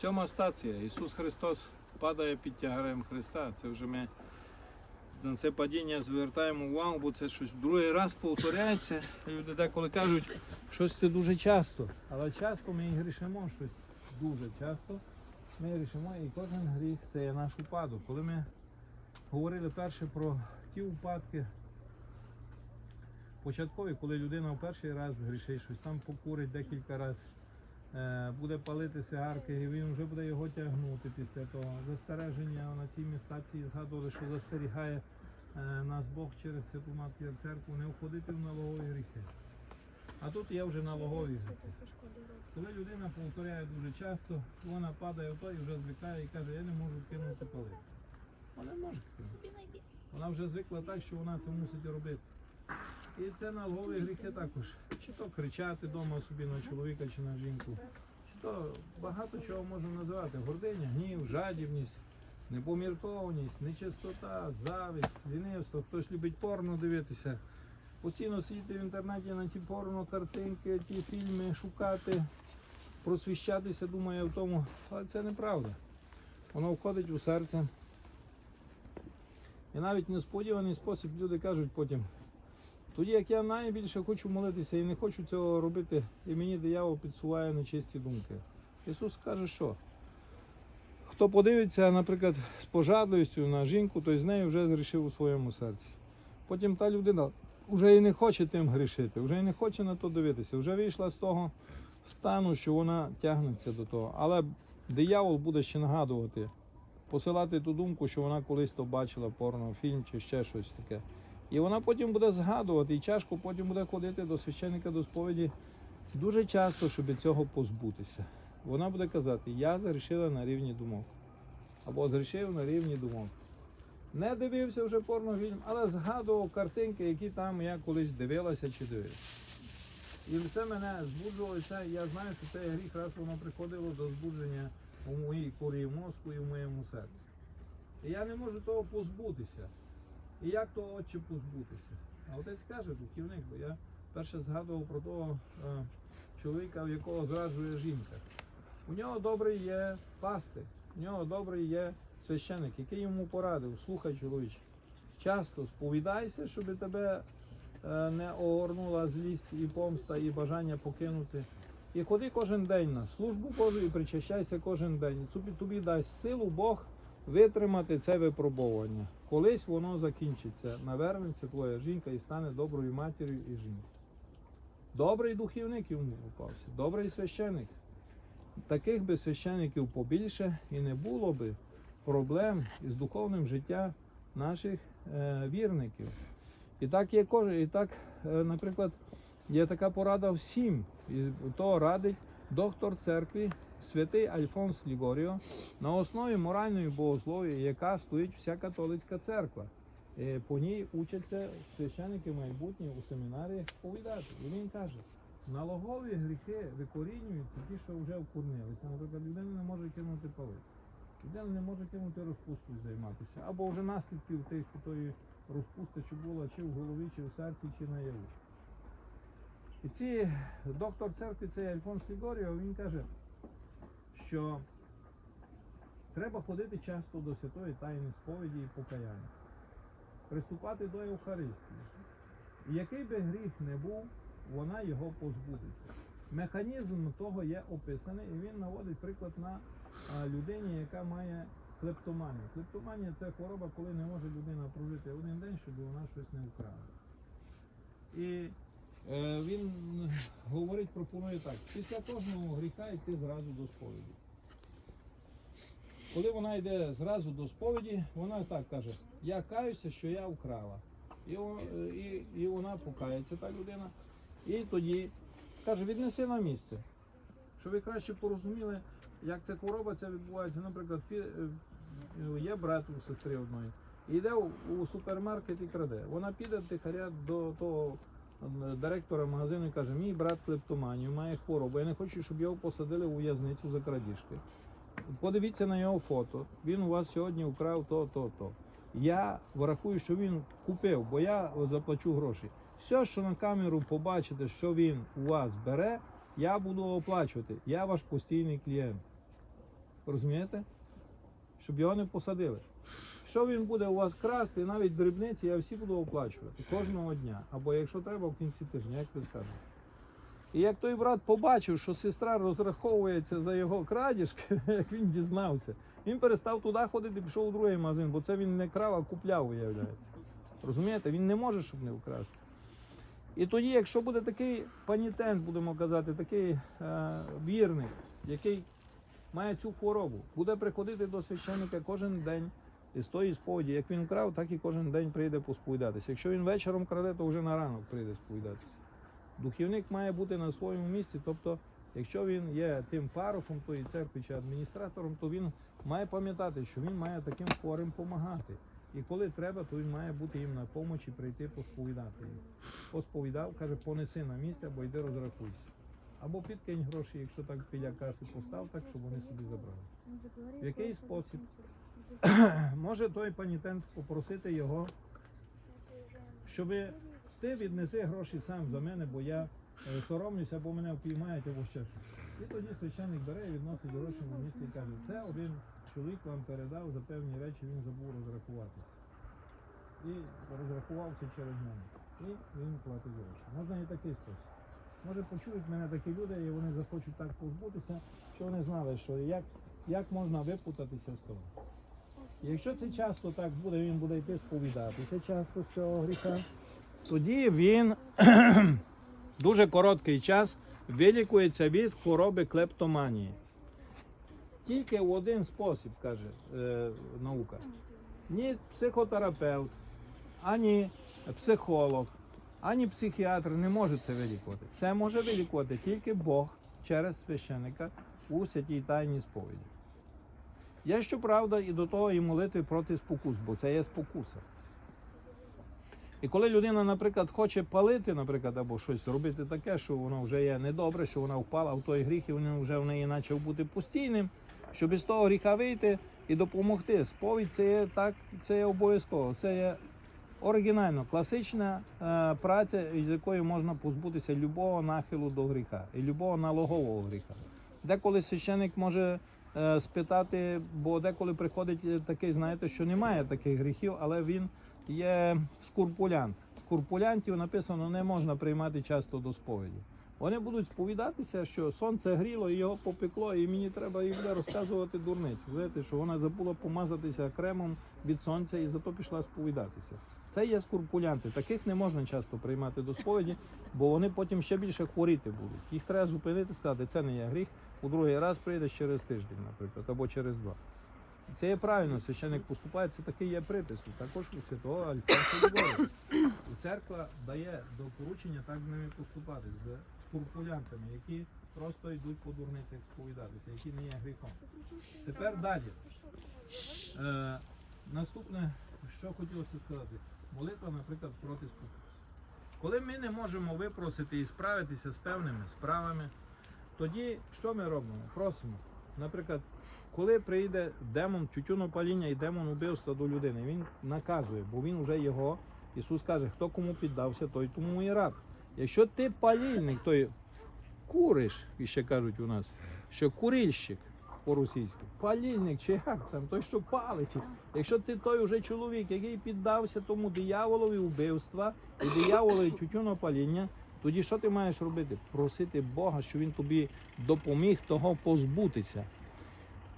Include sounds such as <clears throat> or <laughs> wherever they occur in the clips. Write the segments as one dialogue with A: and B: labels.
A: Сьома стація. Ісус Христос падає під тягарем Христа. Це вже ми на це падіння звертаємо увагу, бо це щось другий раз повторяється. Люди деколи кажуть, щось це дуже часто. Але часто ми і грішимо щось дуже часто. Ми грішимо і кожен гріх це є наш упадок. Коли ми говорили перше про ті упадки, початкові, коли людина в перший раз грішить щось, там покурить декілька разів, буде палити сигарки, і він вже буде його тягнути після того. Застереження на цій містації згадували, що застерігає е, нас Бог через святу матір церкву не входити в налогові гріхи. А тут є вже налогові гріхи. Коли людина повторяє дуже часто, вона падає в то і вже звикає і каже, я не можу кинути палити. Вона може кинути. Вона вже звикла так, що вона це мусить робити. І це налогові гріхи також. Чи то кричати вдома собі на чоловіка чи на жінку, чи то багато чого можна називати. Гординя, гнів, жадібність, непоміркованість, нечистота, зависть, лінивство. Хтось любить порно дивитися. Постійно сидіти в інтернеті на ті порно, картинки, ті фільми шукати, просвіщатися, думає в тому, але це неправда. Воно входить у серце. І навіть несподіваний спосіб люди кажуть потім, тоді як я найбільше хочу молитися і не хочу цього робити, і мені диявол підсуває нечисті думки. Ісус каже, що? Хто подивиться, наприклад, з пожадливістю на жінку, той з нею вже згрішив у своєму серці. Потім та людина вже і не хоче тим грішити, вже і не хоче на то дивитися, вже вийшла з того стану, що вона тягнеться до того. Але диявол буде ще нагадувати, посилати ту думку, що вона колись то бачила порнофільм чи ще щось таке. І вона потім буде згадувати, і тяжко потім буде ходити до священника до сповіді дуже часто, щоб цього позбутися. Вона буде казати, я згрішила на рівні думок. Або згрішив на рівні думок. Не дивився вже порнофільм, але згадував картинки, які там я колись дивилася чи дивився. І це мене збуджувало, і це, я знаю, що цей гріх раз воно приходило до збудження у моїй корі мозку і в моєму серці. І я не можу того позбутися. І як того отче позбутися? А отець каже, духівник, бо я перше згадував про того е, чоловіка, в якого зраджує жінка. У нього добрий є пастир, у нього добрий є священик, який йому порадив, слухай, чоловіче, часто сповідайся, щоб тебе е, не огорнула злість і помста, і бажання покинути. І ходи кожен день на службу Божу і причащайся кожен день. Тобі дасть силу Бог витримати це випробування. Колись воно закінчиться. Навернеться твоя жінка і стане доброю матір'ю і жінкою. Добрий духівник йому попався, добрий священик. Таких би священиків побільше і не було би проблем із духовним життям наших е, вірників. І так є кожен, і так, е, наприклад, є така порада всім. І то радить доктор церкви святий Альфонс Лігоріо на основі моральної богослов'я, яка стоїть вся католицька церква. Е, По ній учаться священики майбутні у семінаріях повідати. І він каже, налогові гріхи викорінюються ті, що вже вкорнилися. Наприклад, людина не може кинути палити. Людина не може кинути розпустою займатися. Або вже наслідків тих тої розпусти, чи була чи в голові, чи в серці, чи наяву. І ці доктор церкви, цей Альфонс Лігоріо, він каже, що треба ходити часто до святої тайни сповіді і покаяння, приступати до Євхаристії. І який би гріх не був, вона його позбудеться. Механізм того є описаний, і він наводить приклад на людині, яка має клептоманію. Клептоманія це хвороба, коли не може людина прожити один день, щоб вона щось не вкрала. І е, він говорить, пропонує так: після кожного гріха йти зразу до сповіді. Коли вона йде зразу до сповіді, вона так каже: Я каюся, що я вкрала. І, і, і вона покається, та людина. І тоді каже, віднеси на місце. Щоб ви краще порозуміли, як ця хвороба ця відбувається. Наприклад, е, є брат у сестри одної. Йде у, супермаркет і краде. Вона піде тихаря до того директора магазину і каже, мій брат клептоманію, має хворобу. Я не хочу, щоб його посадили у в'язницю за крадіжки. Подивіться на його фото. Він у вас сьогодні вкрав то, то, то. Я врахую, що він купив, бо я заплачу гроші. Все, що на камеру побачите, що він у вас бере, я буду оплачувати. Я ваш постійний клієнт. Розумієте? Щоб його не посадили. Що він буде у вас красти, навіть дрібниці, я всі буду оплачувати кожного дня. Або якщо треба в кінці тижня, як ви скажете. І як той брат побачив, що сестра розраховується за його крадіжки, <laughs> як він дізнався, він перестав туди ходити, пішов у другий магазин, бо це він не крав, а купляв, виявляється. Розумієте, він не може, щоб не вкрасти. І тоді, якщо буде такий панітент, будемо казати, такий е, вірний, який має цю хворобу, буде приходити до священника кожен день і з тої сповіді, як він крав, так і кожен день прийде посповідатися. Якщо він вечором краде, то вже на ранок прийде сповідатися. Духівник має бути на своєму місці, тобто, якщо він є тим парохом тої церкви чи адміністратором, то він має пам'ятати, що він має таким хворим допомагати. І коли треба, то він має бути їм на помочі прийти посповідати їм. Посповідав, каже, понеси на місце або йди розрахуйся. Або підкинь гроші, якщо так біля каси постав, так, щоб вони собі забрали.
B: В
A: який спосіб? <clears throat> Може той панітент попросити його, щоб ти віднеси гроші сам за мене, бо я е, соромлюся, або мене впіймають, або ще щось. І тоді священник бере і відносить гроші на місце і каже, це один чоловік вам передав за певні речі, він забув розрахувати. І розрахувався через мене. І він платить гроші. Можна і такий спосіб. Може почують мене такі люди, і вони захочуть так позбутися, що вони знали, що як, як можна випутатися з того. Якщо це часто так буде, він буде йти сповідатися часто з цього гріха, тоді він <clears throat> дуже короткий час вилікується від хвороби клептоманії. Тільки в один спосіб, каже е, наука. Ні психотерапевт, ані психолог, ані психіатр не може це вилікувати. Це може вилікувати тільки Бог через священика у святій тайній сповіді. Є щоправда і до того і молитви проти спокус, бо це є спокуса. І коли людина, наприклад, хоче палити, наприклад, або щось робити таке, що воно вже є недобре, що вона впала в той гріх, і він вже в неї почав бути постійним, щоб із того гріха вийти і допомогти. Сповідь це є так, це є обов'язково. Це є оригінально, класична е, праця, з якої можна позбутися любого нахилу до гріха і любого налогового гріха. Деколи священик може е, спитати, бо деколи приходить е, такий, знаєте, що немає таких гріхів, але він є скурпулянт. Скурпулянтів написано не можна приймати часто до сповіді. Вони будуть сповідатися, що сонце гріло і його попекло, і мені треба їй розказувати дурницю. Знаєте, що вона забула помазатися кремом від сонця і зато пішла сповідатися. Це є скурпулянти. Таких не можна часто приймати до сповіді, бо вони потім ще більше хворіти будуть. Їх треба зупинити, сказати, це не є гріх. У другий раз прийдеш через тиждень, наприклад, або через два. Це є правильно, священник поступає, це такий є припис. Також у святого Альфонса Любові. Церква дає до поручення так з ними поступати, з скурпулянтами, які просто йдуть по дурницях сповідатися, які не є гріхом. Тепер далі. Е, наступне, що хотілося сказати, молитва, наприклад, проти спокусу. Коли ми не можемо випросити і справитися з певними справами, тоді що ми робимо? Просимо. Наприклад, коли прийде демон тютюнопаління і демон убивства до людини, він наказує, бо він вже його. Ісус каже, хто кому піддався, той тому і раб. Якщо ти палільник, той куриш, і ще кажуть у нас, що курильщик по-російськи, палільник чи як там, той, що палить. Якщо ти той уже чоловік, який піддався тому дияволові вбивства і дияволові тютюнопаління, тоді що ти маєш робити? Просити Бога, щоб він тобі допоміг того позбутися.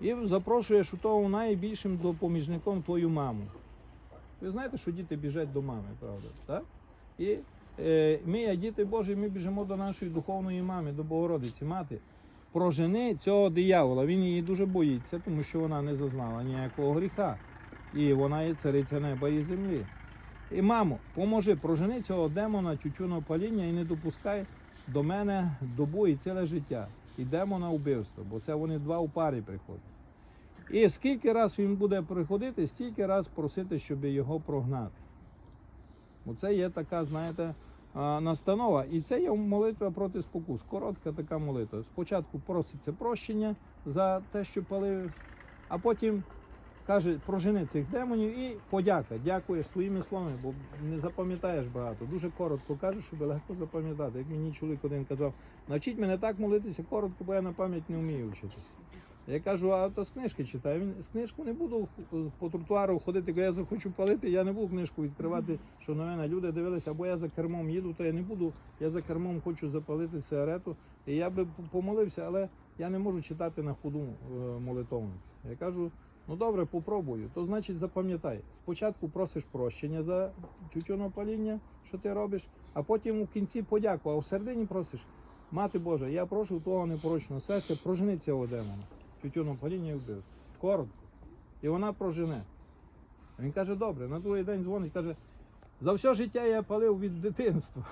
A: І запрошуєш у того найбільшим допоміжником твою маму. Ви знаєте, що діти біжать до мами, правда? Так? І е, ми, як діти Божі, ми біжимо до нашої духовної мами, до Богородиці, мати. Прожени цього диявола. Він її дуже боїться, тому що вона не зазнала ніякого гріха. І вона є цариця неба і землі. І мамо, поможи, прожени цього демона тютюного паління і не допускай до мене добу і ціле життя. І демона вбивство, бо це вони два у парі приходять. І скільки раз він буде приходити, стільки раз просити, щоб його прогнати. Бо це є така, знаєте, настанова. І це є молитва проти спокус. Коротка така молитва. Спочатку проситься прощення за те, що палив, а потім каже, прожени цих демонів і подяка. Дякує своїми словами, бо не запам'ятаєш багато. Дуже коротко кажеш, щоб легко запам'ятати. Як мені чоловік один казав, навчіть мене так молитися коротко, бо я на пам'ять не вмію вчитися. Я кажу, а то з книжки читаю. Він з книжку не буду по тротуару ходити, коли я захочу палити, я не буду книжку відкривати, що на мене люди дивилися, або я за кермом їду, то я не буду. Я за кермом хочу запалити сигарету. І я би помолився, але я не можу читати на ходу е, молитовник. Я кажу, ну добре, попробую. То значить запам'ятай. Спочатку просиш прощення за тютюнопаління, що ти робиш, а потім у кінці подяку, а в середині просиш. Мати Божа, я прошу того непорочного серця, прожени цього демона. Тютюнопаління і вбивство. Коротко. І вона прожене. Він каже, добре, на другий день дзвонить, каже, за все життя я палив від дитинства.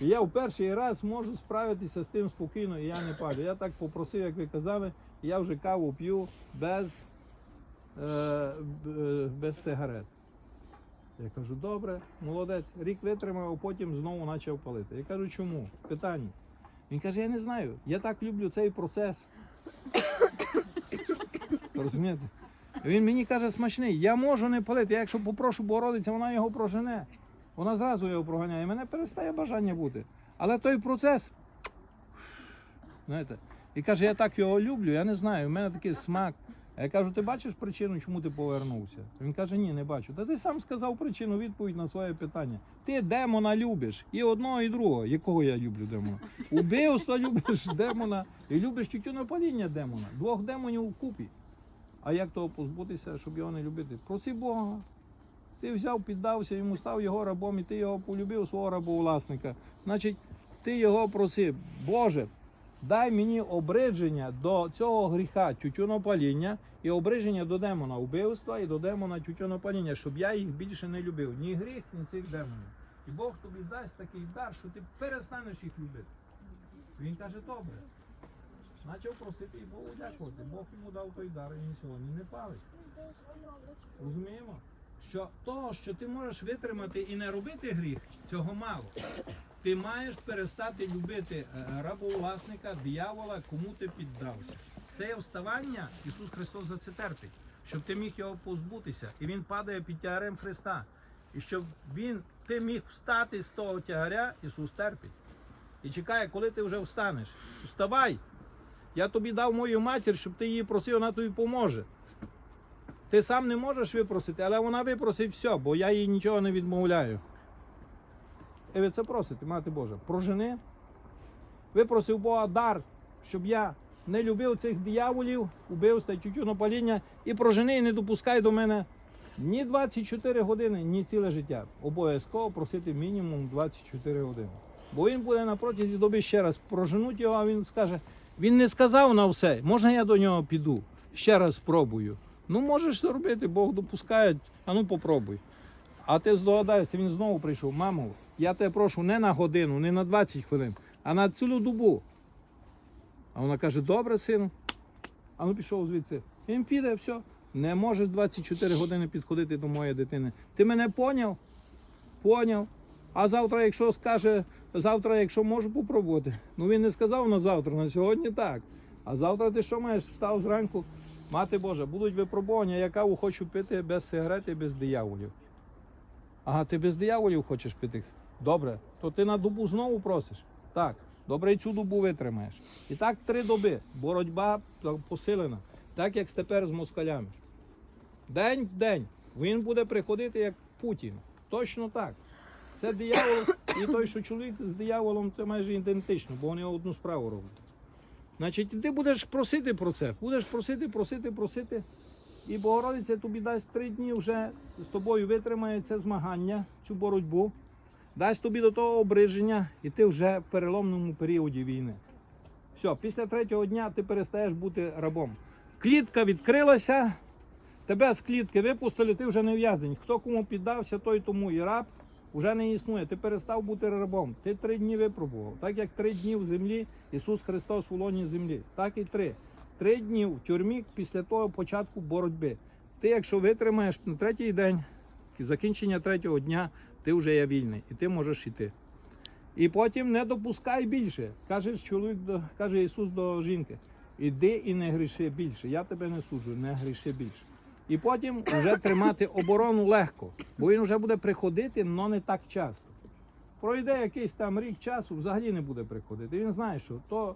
A: І я в перший раз можу справитися з тим спокійно, і я не палю. Я так попросив, як ви казали, і я вже каву п'ю без, без сигарет. Я кажу, добре, молодець, рік витримав, а потім знову почав палити. Я кажу, чому? Питання. Він каже, я не знаю, я так люблю цей процес. Розумієте? Він мені каже, смачний, я можу не палити, я якщо попрошу Богородиця, вона його прожене. Вона зразу його проганяє. Мене перестає бажання бути. Але той процес. Знаєте, і каже, я так його люблю, я не знаю, в мене такий смак. А я кажу, ти бачиш причину, чому ти повернувся? Він каже, ні, не бачу. Та ти сам сказав причину, відповідь на своє питання. Ти демона любиш. І одного, і другого. Якого я люблю демона? Убивство любиш демона і любиш тютюнопаління демона. Двох демонів вкупі. А як того позбутися, щоб його не любити? Проси Бога. Ти взяв, піддався йому, став його рабом, і ти його полюбив, свого рабовласника. Значить, ти його проси, Боже, дай мені обридження до цього гріха тютюнопаління і обридження до демона вбивства і до демона тютюнопаління, щоб я їх більше не любив. Ні гріх, ні цих демонів. І Бог тобі дасть такий дар, що ти перестанеш їх любити. Він каже, добре. Почав просити і Богу дякувати. Бог йому дав той дар, і він сьогодні не палить. Розуміємо? Що того, що ти можеш витримати і не робити гріх, цього мало. Ти маєш перестати любити е, рабовласника, диявола, кому ти піддався. Це вставання, Ісус Христос за це терпить, щоб ти міг його позбутися. І Він падає під тягарем Христа. І щоб він, ти міг встати з того тягаря, Ісус терпить. І чекає, коли ти вже встанеш. Вставай! Я тобі дав мою матір, щоб ти її просив, вона тобі поможе. Ти сам не можеш випросити, але вона випросить все, бо я їй нічого не відмовляю. І ви це просите, мати Божа. Прожени. Випросив Бога дар, щоб я не любив цих дияволів, убивства, тютюнопаління, і прожени і не допускай до мене ні 24 години, ні ціле життя. Обов'язково просити мінімум 24 години. Бо він буде на протязі доби ще раз проженуть його, а він скаже, він не сказав на все, можна я до нього піду? Ще раз спробую. Ну можеш це робити, Бог допускає, а ну попробуй. А ти здогадаєшся, він знову прийшов. Мамо, я тебе прошу не на годину, не на 20 хвилин, а на цілу добу. А вона каже, добре, сину. А ну пішов звідси. Він піде, все. Не можеш 24 години підходити до моєї дитини. Ти мене поняв? Поняв. А завтра, якщо скаже, завтра, якщо можу попробувати. Ну він не сказав на завтра, на сьогодні так. А завтра ти що маєш? Встав зранку. Мати Божа, будуть випробування, я каву хочу пити без сигарети, без дияволів. Ага, ти без дияволів хочеш пити? Добре, то ти на добу знову просиш. Так, добре, і цю добу витримаєш. І так три доби. Боротьба посилена, так як тепер з москалями. День в день він буде приходити як Путін. Точно так. Це диявол і той, що чоловік з дияволом, це майже ідентично, бо вони одну справу роблять. Значить, ти будеш просити про це, будеш просити, просити, просити. І Богородиця тобі дасть три дні вже з тобою витримає це змагання, цю боротьбу, дасть тобі до того обриження, і ти вже в переломному періоді війни. Все, після третього дня ти перестаєш бути рабом. Клітка відкрилася, тебе з клітки випустили, ти вже не в'язень. Хто кому піддався, той тому і раб вже не існує. Ти перестав бути рабом. Ти три дні випробував. Так як три дні в землі Ісус Христос у лоні землі. Так і три. Три дні в тюрмі після того початку боротьби. Ти, якщо витримаєш на третій день, закінчення третього дня, ти вже є вільний і ти можеш йти. І потім не допускай більше. Каже чоловік, каже Ісус до жінки. Іди і не гріши більше. Я тебе не суджу, не гріши більше. І потім вже тримати оборону легко, бо він вже буде приходити, але не так часто. Пройде якийсь там рік часу, взагалі не буде приходити. Він знає, що то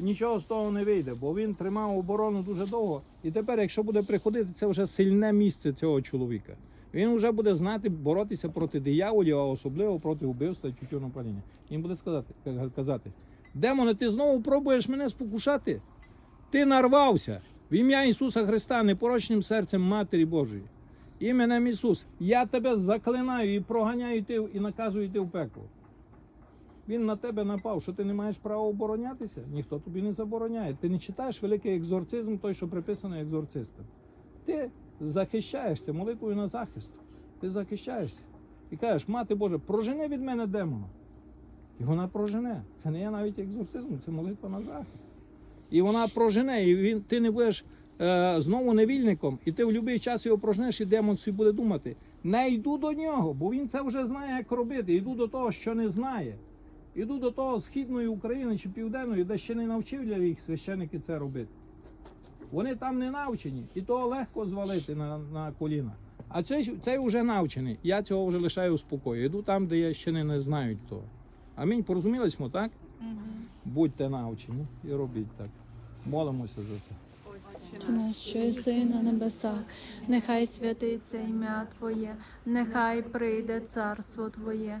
A: нічого з того не вийде, бо він тримав оборону дуже довго. І тепер, якщо буде приходити, це вже сильне місце цього чоловіка. Він вже буде знати боротися проти дияволів, а особливо проти вбивства і тютюнопаління. Він буде сказати, казати: Демоне, ти знову пробуєш мене спокушати? Ти нарвався в ім'я Ісуса Христа, непорочним серцем Матері Божої. Іменем Ісус, я тебе заклинаю і проганяю йти, і наказую йти в пекло. Він на тебе напав, що ти не маєш права оборонятися, ніхто тобі не забороняє. Ти не читаєш великий екзорцизм, той, що приписаний екзорцистам. Ти захищаєшся молитвою на захист. Ти захищаєшся. І кажеш, мати Божа, прожени від мене демона. І вона прожене. Це не є навіть екзорцизм, це молитва на захист. І вона прожене, і він, ти не будеш е, знову невільником, і ти в будь-який час його прожнеш, і демон собі буде думати: не йду до нього, бо він це вже знає, як робити. Йду до того, що не знає. Іду до того східної України чи південної, де ще не навчили їх священики це робити. Вони там не навчені, і того легко звалити на, на коліна. А цей, цей вже навчений. Я цього вже лишаю у спокої. Йду там, де я ще не, не знають того. Амінь, порозумілись ми, так? Будьте навчені і робіть так. Молимося за це.
B: Отче наш, що єси на небесах, нехай святиться ім'я Твоє, нехай прийде царство Твоє,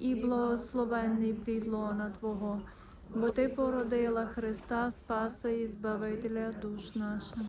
B: і благословенний плід лона Твого, бо ти породила Христа, Спаса і Збавителя душ наших.